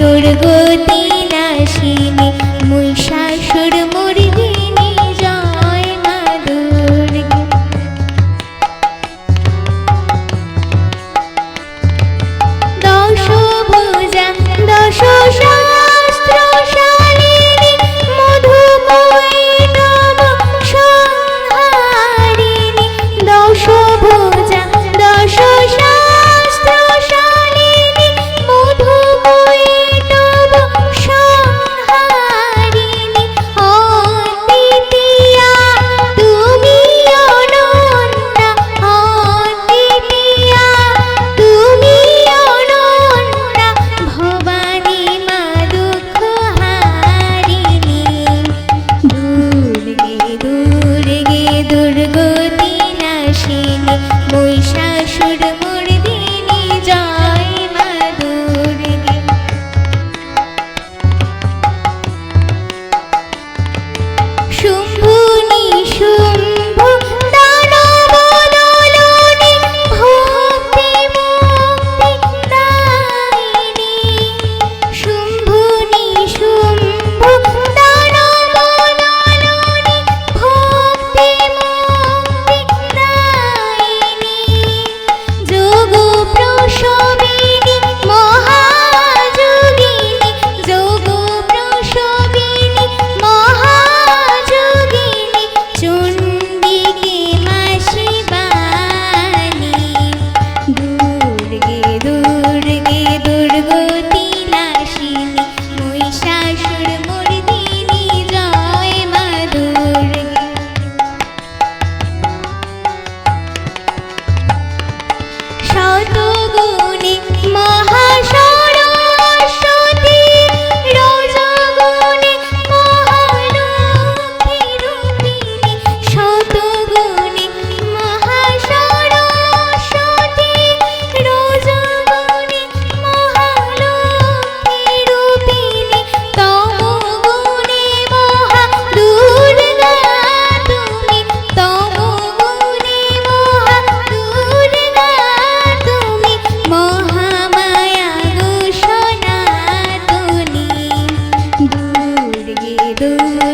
দুর্গতি নাশিনী মুই শাশুর মুরগী। You.